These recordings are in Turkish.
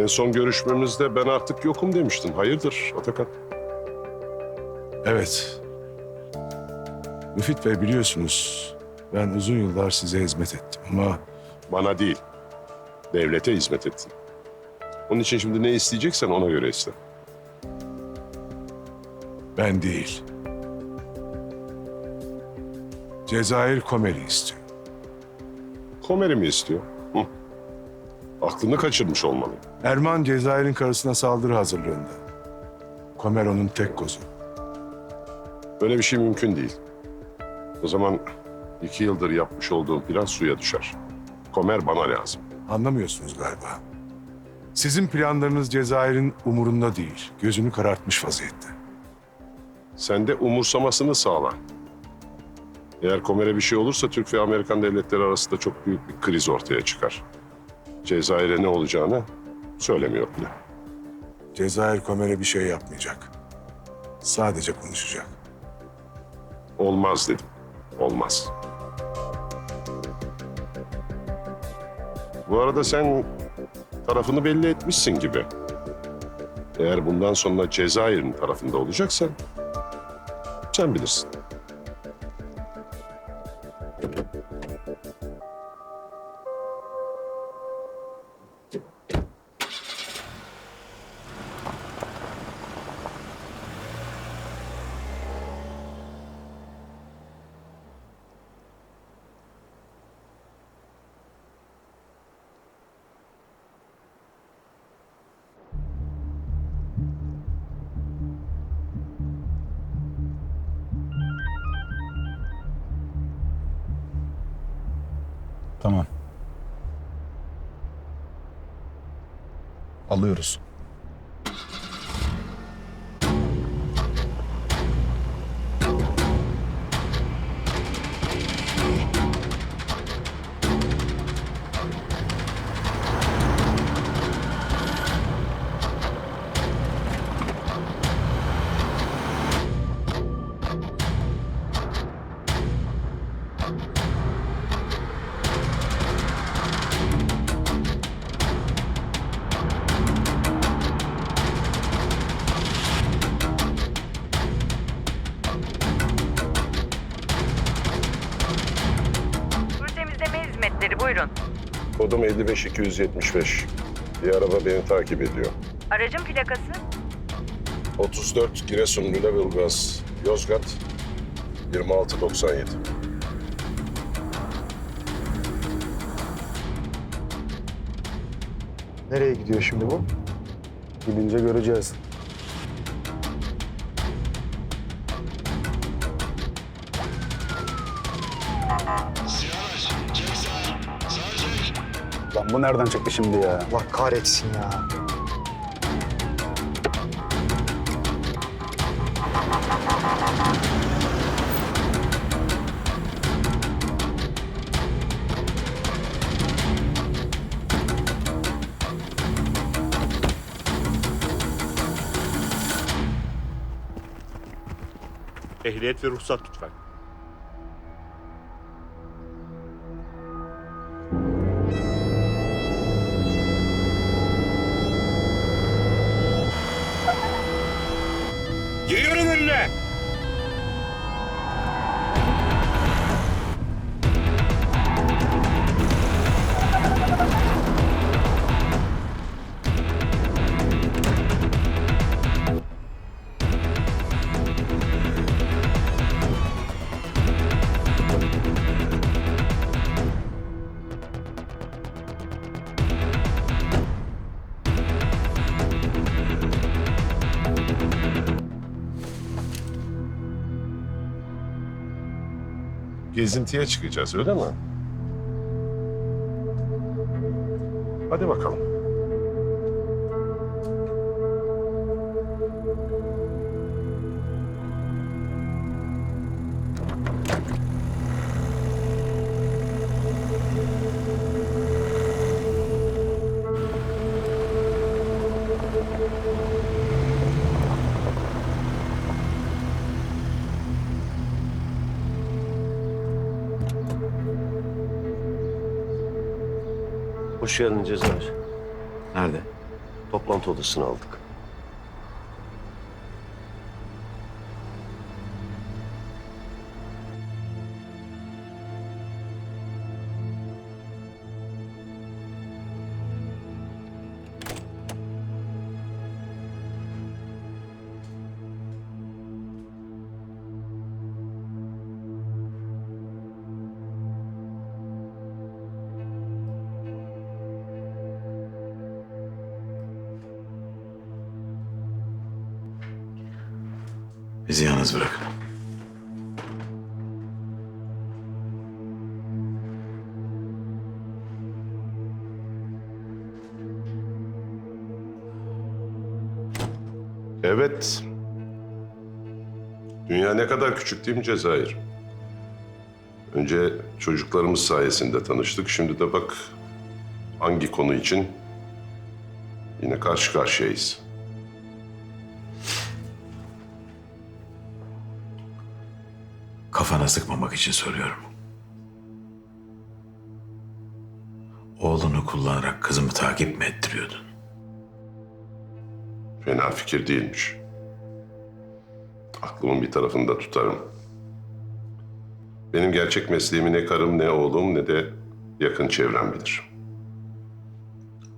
En son görüşmemizde ben artık yokum demiştin. Hayırdır Atakan? Evet. Müfit Bey biliyorsunuz ben uzun yıllar size hizmet ettim ama Bana değil, devlete hizmet ettin. Onun için şimdi ne isteyeceksen ona göre iste. ben değil. Cezayir Komeri istiyor. Komeri mi istiyor? Aklını kaçırmış olmalı. Erman Cezayir'in karısına saldırı hazırlığında. Komer onun tek kozu. Böyle bir şey mümkün değil. O zaman iki yıldır yapmış olduğum plan suya düşer. Komer bana lazım. Anlamıyorsunuz galiba. Sizin planlarınız Cezayir'in umurunda değil. Gözünü karartmış vaziyette. Sen de umursamasını sağla. Eğer Komer'e bir şey olursa Türk ve Amerikan devletleri arasında çok büyük bir kriz ortaya çıkar. Cezayir'e ne olacağını söylemiyor bile. Cezayir Komer'e bir şey yapmayacak. Sadece konuşacak. Olmaz dedim. Olmaz. Bu arada sen tarafını belli etmişsin gibi. Eğer bundan sonra Cezayir'in tarafında olacaksan sen bilirsin. Tamam. Alıyoruz. Hizmetleri buyurun. Kodum 55275. Bir araba beni takip ediyor. Aracın plakası 34 Giresun Lüleburgaz Yozgat 2697. Nereye gidiyor şimdi bu? Gidince göreceğiz. Lan bu nereden çıktı şimdi ya? Allah kahretsin ya. Ehliyet ve ruhsat lütfen. Gezintiye çıkacağız öyle mi? Hadi bakalım. Hoş geldin Cezayir. Nerede? Toplantı odasına aldık. Bizi yalnız bırakın. Evet. Dünya ne kadar küçük değil mi Cezayir? Önce çocuklarımız sayesinde tanıştık. Şimdi de bak hangi konu için yine karşı karşıyayız. Kafana sıkmamak için soruyorum. Oğlunu kullanarak kızımı takip mi ettiriyordun? Fena fikir değilmiş. Aklımın bir tarafında tutarım. Benim gerçek mesleğimi ne karım ne oğlum ne de yakın çevrem bilir.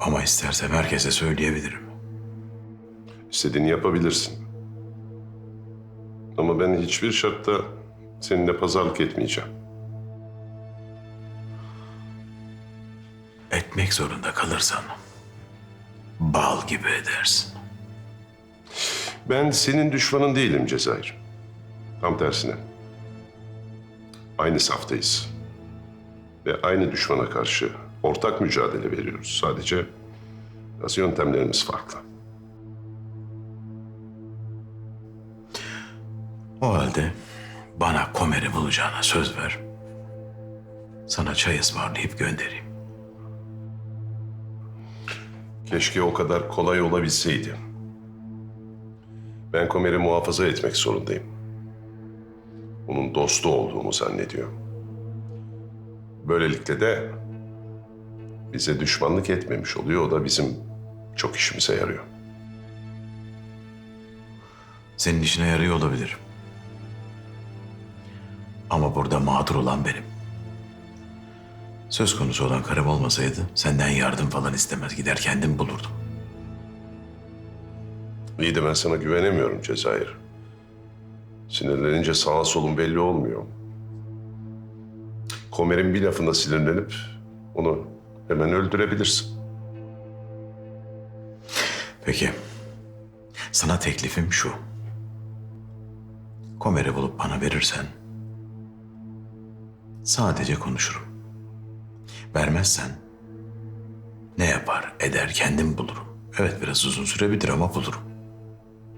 Ama istersem herkese söyleyebilirim. İstediğini yapabilirsin. Ama ben hiçbir şartta seninle pazarlık etmeyeceğim. Etmek zorunda kalırsan bal gibi edersin. Ben senin düşmanın değilim Cezayir. Tam tersine. Aynı saftayız. Ve aynı düşmana karşı ortak mücadele veriyoruz. Sadece biraz yöntemlerimiz farklı. O halde bana Komer'i bulacağına söz ver. Sana çay ısmarlayıp göndereyim. Keşke o kadar kolay olabilseydi. Ben Komer'i muhafaza etmek zorundayım. Onun dostu olduğumu zannediyor. Böylelikle de bize düşmanlık etmemiş oluyor. O da bizim çok işimize yarıyor. Senin işine yarıyor olabilir. Ama burada mağdur olan benim. Söz konusu olan karım olmasaydı senden yardım falan istemez gider kendim bulurdum. İyi de ben sana güvenemiyorum Cezayir. Sinirlenince sağa solun belli olmuyor. Komer'in bir lafında sinirlenip onu hemen öldürebilirsin. Peki. Sana teklifim şu. Komer'i bulup bana verirsen sadece konuşurum. Vermezsen ne yapar eder kendim bulurum. Evet biraz uzun sürebilir ama bulurum.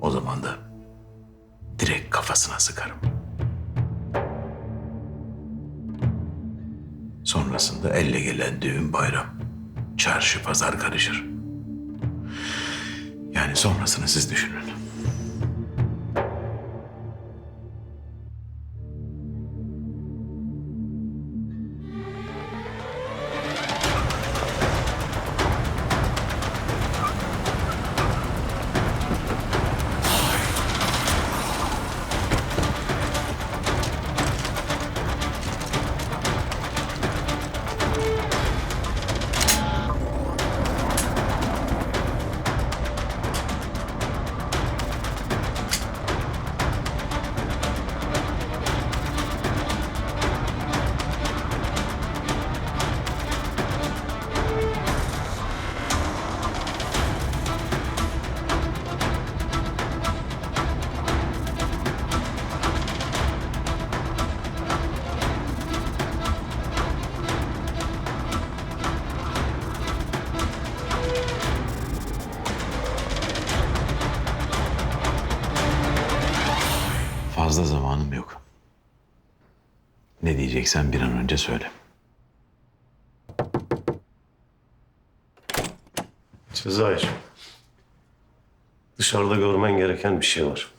O zaman da direkt kafasına sıkarım. Sonrasında elle gelen düğün bayram. Çarşı pazar karışır. Yani sonrasını siz düşünün. Ne diyeceksen bir an önce söyle. Cezayir. Dışarıda görmen gereken bir şey var.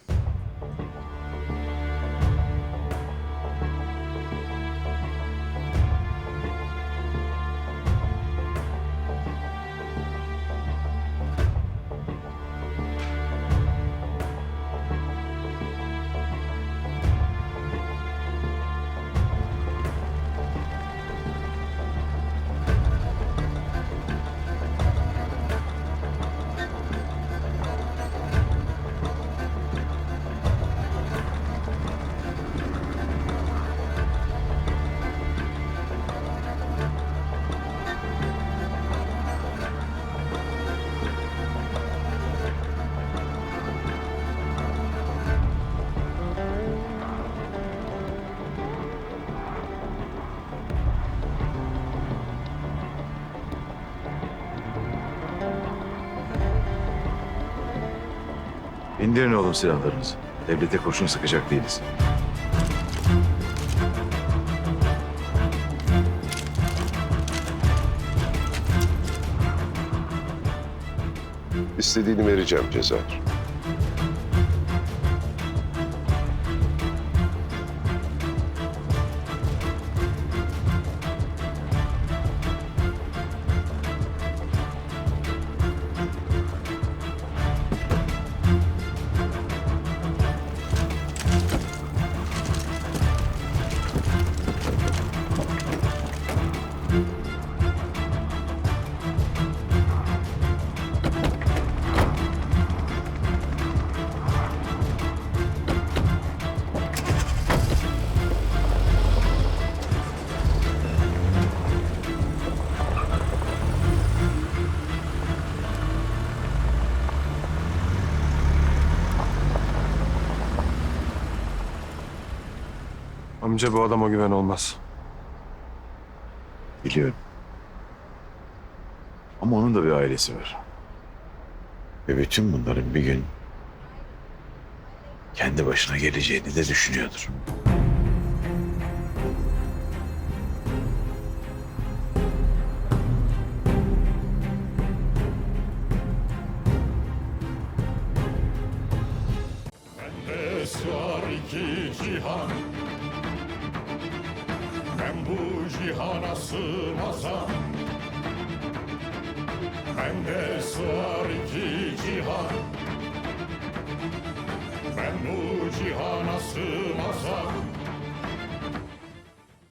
İndirin oğlum silahlarınızı. Devlete kurşun sıkacak değiliz. İstediğini vereceğim Cezayir. Amca bu adama güven olmaz. Biliyorum. Ama onun da bir ailesi var. Ve bütün bunların bir gün kendi başına geleceğini de düşünüyordur. Sığar iki cihan cihana sığmazam Bende sığar iki cihan. Ben bu cihana sığmazam